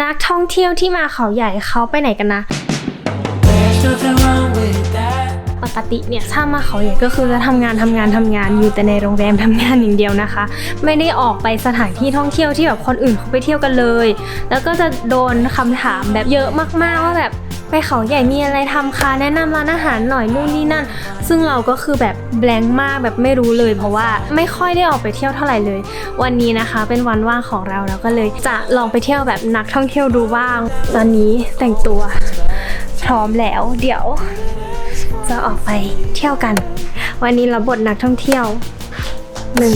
นักท่องเที่ยวที่มาเขาใหญ่เขาไปไหนกันนะ ปกติเนี่ยถ้ามาเขาใหญ่ก็คือจะทำงานทำงานทำงานอยู่แต่ในโรงแรมทำงานอย่างเดียวนะคะ ไม่ได้ออกไปสถานที่ท่องเที่ยวที่แบบคนอื่นเขาไปเที่ยวกันเลย แล้วก็จะโดนคำถามแบบเยอะมากๆว่าแบบ ไปเขาใหญ่มีอะไรทำคะแนะนำร้านอาหารหน่อยนู่นนี่นั่น ซึ่งเราก็คือแบบแบงค์มากแบบไม่รู้เลย เพราะว่าไม่ค่อยได้ออกไปเที่ยวเท่าไหร่เลย วันนี้นะคะเป็นวันว่างของเราเราก็เลยจะลองไปเที่ยวแบบนักท่องเที่ยวดูบ้าง ตอนนี้แต่งตัว พร้อมแล้วเดี๋ยว จะออกไปเที่ยวกัน วันนี้เราบทนักท่องเที่ยวหนึ่ง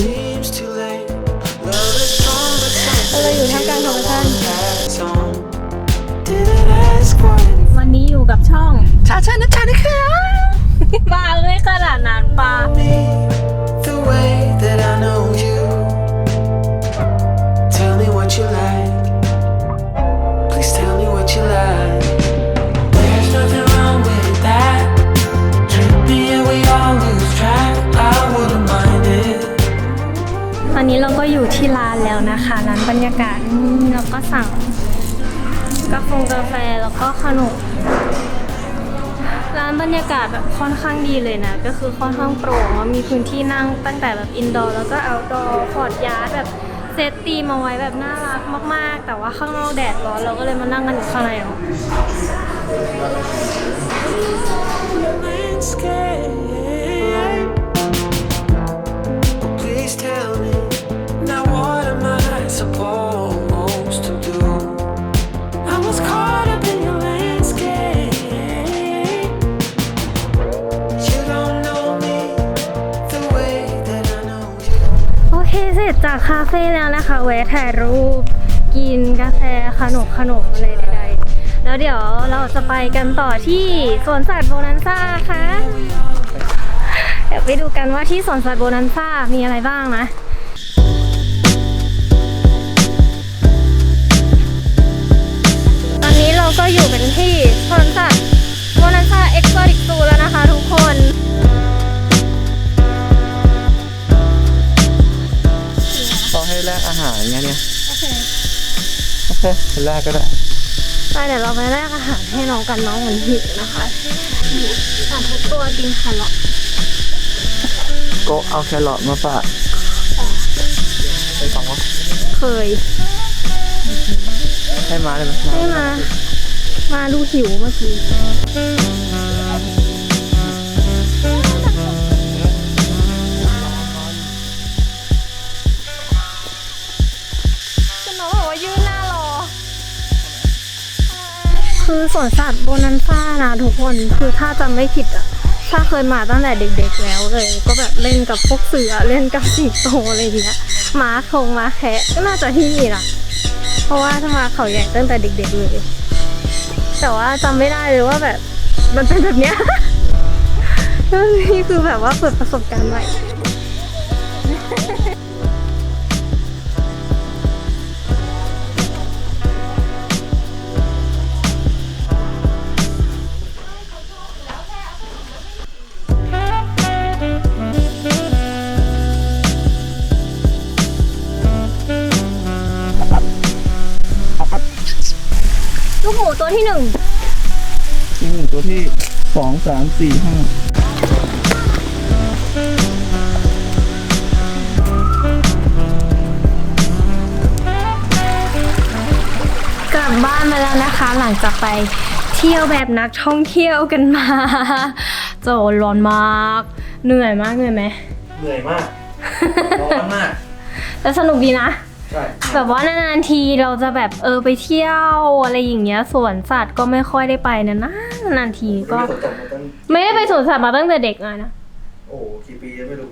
เราอยู่ท่ามกลางธรรมชาติ กับช่องชาชานะชานะคะปาไม่ขนาดนั้นปา Me, the way that I know you. Tell me what you like. Please tell me what you like. There's nothing wrong with that. Trippy and we all lose track. I wouldn't mind it. ตอนนี้เราก็อยู่ที่ร้านแล้วนะคะร้านบรรยากาศนี่เราก็สั่งกาแฟกาแฟแล้วก็ขนม ร้านบรรยากาศแบบค่อนข้างดีเลยนะ ก็คือค่อนข้างโปร่งมีพื้นที่นั่งตั้งแต่แบบอินดอร์แล้วก็เอาท์ดอร์ฟอร์ดยาร์ดแบบเซตตีมาไว้แบบน่ารักมาก ๆ แต่ว่าข้างนอกแดดร้อนเราก็เลยมานั่งกันอยู่ข้างในเนาะ จากคาเฟ่แล้วนะคะแวะถ่ายรูป กินกาแฟขนมขนมอะไรใดๆ แล้วเดี๋ยวเราจะไปกันต่อที่สวนสัตว์โบนันซ่าค่ะ เดี๋ยวไปดูกันว่าที่สวนสัตว์โบนันซ่ามีอะไรบ้างนะตอนนี้เราก็อยู่กันที่สวนสัตว์โบนันซ่าเอ็กซ์โซติกซูแล้วนะคะทุกคน โอเคแลกก็ได้ไปเดี๋ยวเราไปแลกอาหารให้น้องกันน้องเหมือนหิวนะคะสามทุกตัวกินแครอทโกะเอาแครอทมาฝากไปฟังว่าเคย ให้มาเลยไหมให้มา มาดูหิวเมื่อกี้ คือสวนสัตว์โบนันซ่านะทุกคนคือถ้าจำไม่ผิดอะถ้าเคยมาตั้งแต่เด็กๆแล้วเลย ก็แบบเล่นกับพวกเสือเล่นกับสิงโตอะไรอย่างเงี้ยม้าทงม้าแคะก็น่าจะที่นี่ละเพราะว่าถ้ามาเขาใหญ่ตั้งแต่เด็กๆเลย แต่ว่าจำไม่ได้เลยว่าแบบ มันเป็นแบบเนี้ยนี่คือแบบว่าเปิดประสบการณ์ใหม่ หมูตัวที่หนึ่งที่หนึ่งตัวที่สองสามสี่ห้ากลับบ้านมาแล้วนะคะ หลังจากไปเที่ยวแบบนักท่องเที่ยวกันมาโจร้อนมาก เหนื่อยมากเหนื่อยไหมเหนื่อยมากร้อนมากแต่สนุกดีนะ ใช่แบบว่านานๆทีเราจะแบบเออไปเที่ยวอะไรอย่างเงี้ยสวนสัตว์ก็ไม่ค่อยได้ไปนะนะนานๆทีก็ ไม่สนใจมาตั้งไม่ได้ไปสวนสัตว์มาตั้งแต่เด็กเลยนะ โอ้โหกี่ปีแล้วไม่รู้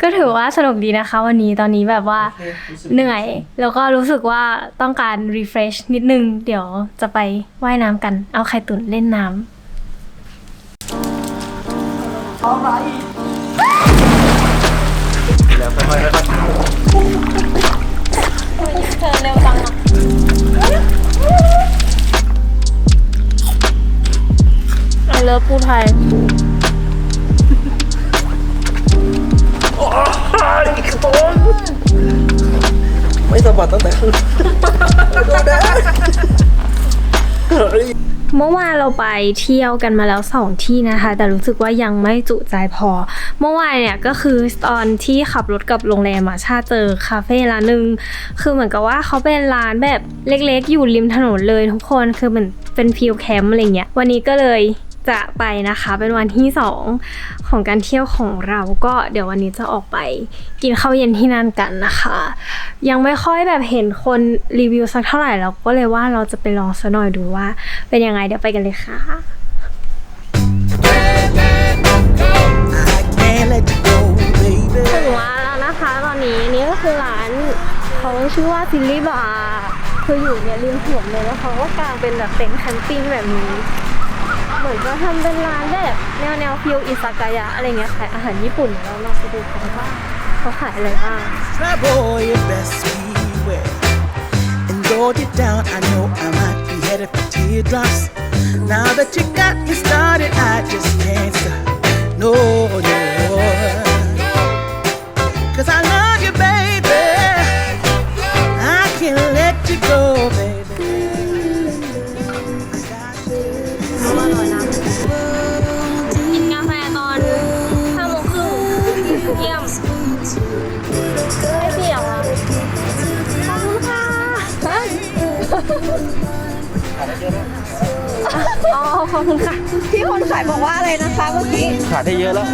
ก็ถือว่าสนุกดีนะคะ วันนี้ตอนนี้แบบว่าโอเครู้สึกเหนื่อย แล้วก็รู้สึกว่าต้องการ refresh นิดนึง เดี๋ยวจะไปว่ายน้ำกัน เอาไข่ตุ๋นเล่นน้ำ แล้วค่อยๆ ไอเลิฟปูไทยๆไม่สะบัดตั้งแต่ขึ้นดูได้เมื่อวานเราไปเที่ยวกันมาแล้วสองที่นะคะ แต่รู้สึกว่ายังไม่จุใจพอ เมื่อวานเนี่ยก็คือตอนที่ขับรถกับโรงแรมอะชาเจอคาเฟ่ร้านหนึ่งคือเหมือนกับว่าเขาเป็นร้านแบบเล็กๆ อยู่ริมถนนเลยทุกคนคือเหมือนเป็นฟิลแคมป์อะไรเงี้ยวันนี้ก็เลย จะไปนะคะเป็นวันที่สองของการเที่ยวของเราก็เดี๋ยววันนี้จะออกไปกินข้าวเย็นที่นั่นกันนะคะ ยังไม่ค่อยแบบเห็นคนรีวิวสักเท่าไหร่เราก็เลยว่าเราจะไปลองซะหน่อยดูว่า เป็นยังไงเดี๋ยวไปกันเลยค่ะ ถึงมาแล้วนะคะตอนนี้นี่ก็คือร้านเขาชื่อว่าซิลลี่บาร์คืออยู่เนี่ยริมถนนเลยแล้วเขาก็กางเป็นแบบเต็นท์แคมปิ้งแบบนี้ เหมือนจะทำเป็นร้านแบบแนวแนวฟิวอิซากายะอะไรเงี้ยขายอาหารญี่ปุ่นเดี๋ยวเราลองไปดูกันว่าเขาขายอะไรบ้าง Trouble, you best beware. and go it down I know I might be headed for teardrops. Now that you got me started, I just can't stop. No, no. ขอบคุณค่ะ พี่คนขายบอกว่าอะไรนะคะเมื่อกี้ ขาดได้เยอะแล้ว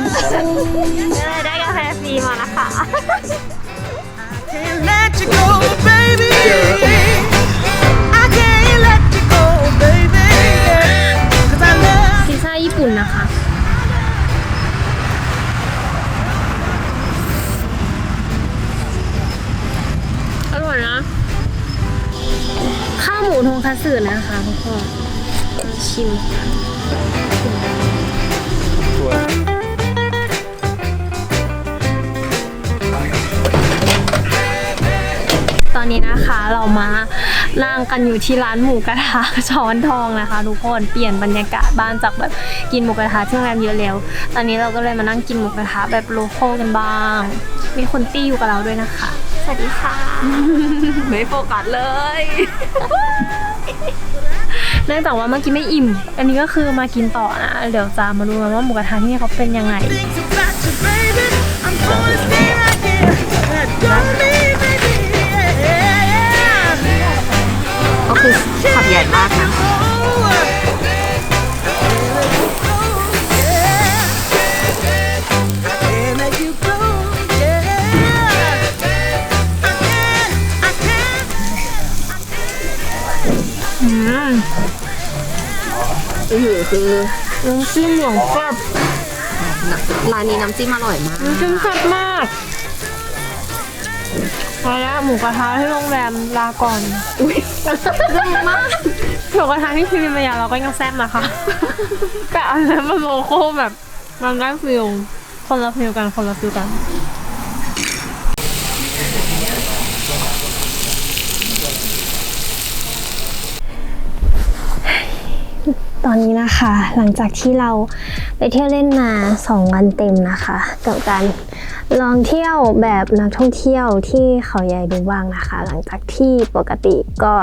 ได้ได้กาแฟฟรีมานะคะ Can't let you go, ชิมตอนนี้นะคะเรามานั่งกันอยู่ที่ร้านหมูกระทะช้อนทองนะคะ ทุกคนเปลี่ยนบรรยากาศบ้านจากแบบกินหมูกระทะที่โรงแรมเยอะแล้ว ตอนนี้เราก็เลยมานั่งกินหมูกระทะแบบโลคอลกันบ้าง มีคนตี้อยู่กับเราด้วยนะคะ สวัสดีค่ะ ไม่โฟกัสเลย เนื่องจากว่าเมื่อกี้ไม่อิ่ม อันนี้ก็คือมากินต่อนะ เดี๋ยวจะมาดูกันว่าหมูกระทะที่นี่เขาเป็นยังไงก็คือขับใหญ่มากนะ อือคือน้ำจิ้มหลวงแซ่บร้านนี้น้ำจิ้มอร่อยมากน้ำจิ้มแซ่บมากไปแล้วหมูกระทะที่โรงแรมลาก่อนอุ้ยแซ่บมากหมูกระทะที่พิมพ์มายาเราก็ยังแซ่บนะคะ แต่อันนั้นมันโลโก้แบบมันได้ฟิลคนละฟิลกันคนละฟิลกัน ตอนนี้นะคะ หลังจากที่เราไปเที่ยวเล่นมา 2 วันเต็มนะคะ กับการลองเที่ยวแบบนักท่องเที่ยวที่เขาใหญ่ดูบ้างนะคะ หลังจากที่ปกติก็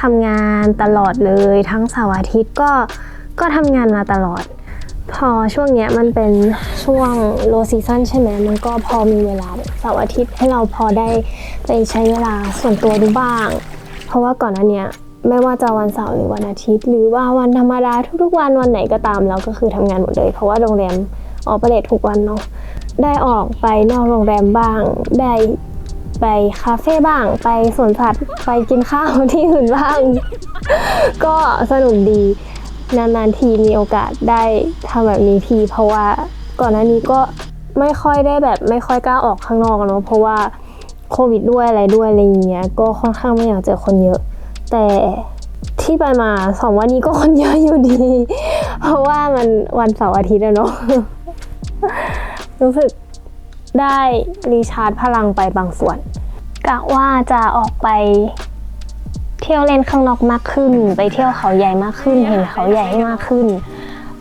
ทำงานตลอดเลยทั้งเสาร์อาทิตย์ก็ก็ทำงานมาตลอด พอช่วงเนี้ยมันเป็นช่วงโลซีซันใช่ไหมมันก็พอมีเวลาเสาร์อาทิตย์ให้เราพอได้ไปใช้เวลาส่วนตัวดูบ้าง เพราะว่าก่อนหน้าเนี้ย ไม่ว่าจะวันเสาร์หรือวันอาทิตย์ หรือว่าวันธรรมดาทุกๆวันวันไหนก็ตามเราก็คือทำงานหมดเลย เพราะว่าโรงแรมออกประเดททุกวันเนาะได้ออกไปนอกโรงแรมบ้าง ได้ไปคาเฟ่บ้าง ไปสวนสัตว์ไปกินข้าวที่อื่นบ้าง ก็สนุกดีนานๆทีมีโอกาสได้ทำแบบนี้ที เพราะว่าก่อนหน้านี้ก็ไม่ค่อยได้แบบไม่ค่อยกล้าออกข้างนอกเนาะเพราะว่าโควิดด้วยอะไรด้วยอะไรอย่างเงี้ยก็ค่อนข้างไม่อยากเจอคนเยอะ แต่ที่ไปมาสองวันนี้ก็คนเยอะอยู่ดี เพราะว่ามันวันเสาร์อาทิตย์อะเนาะรู้สึกได้รีชาร์จพลังไปบางส่วนกะว่าจะออกไปเที่ยวเล่นข้างนอกมากขึ้น ไปเที่ยวเขาใหญ่มากขึ้น เห็นเขาใหญ่ให้มากขึ้น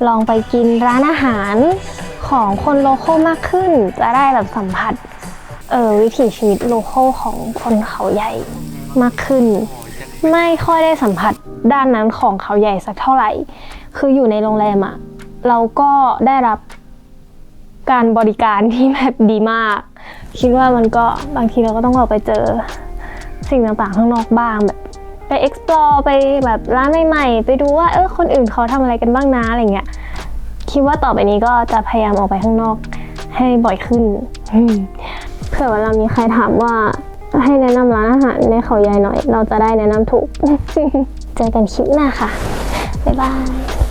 ลองไปกินร้านอาหารของคนโลโก้มากขึ้น จะได้แบบสัมผัสเออวิถีชีวิตโลโก้ของคนเขาใหญ่มากขึ้น ไม่ค่อยได้สัมผัสด้านนั้นของเขาใหญ่สักเท่าไหร่ คืออยู่ในโรงแรมอะเราก็ได้รับการบริการที่แบบดีมาก คิดว่ามันก็บางทีเราก็ต้องออกไปเจอสิ่งต่างๆข้างนอกบ้างแบบไป explore ไปแบบร้านใหม่ๆ ไปดูว่าเออคนอื่นเขาทำอะไรกันบ้างนะอะไรเงี้ย คิดว่าต่อไปนี้ก็จะพยายามออกไปข้างนอกให้บ่อยขึ้นอืมเผื่อเวลามีใครถามว่า ให้แนะนำร้านอาหารในเขาใหญ่หน่อย เราจะได้แนะนำถูก เจอกันคลิปหน้าค่ะ บ๊ายบาย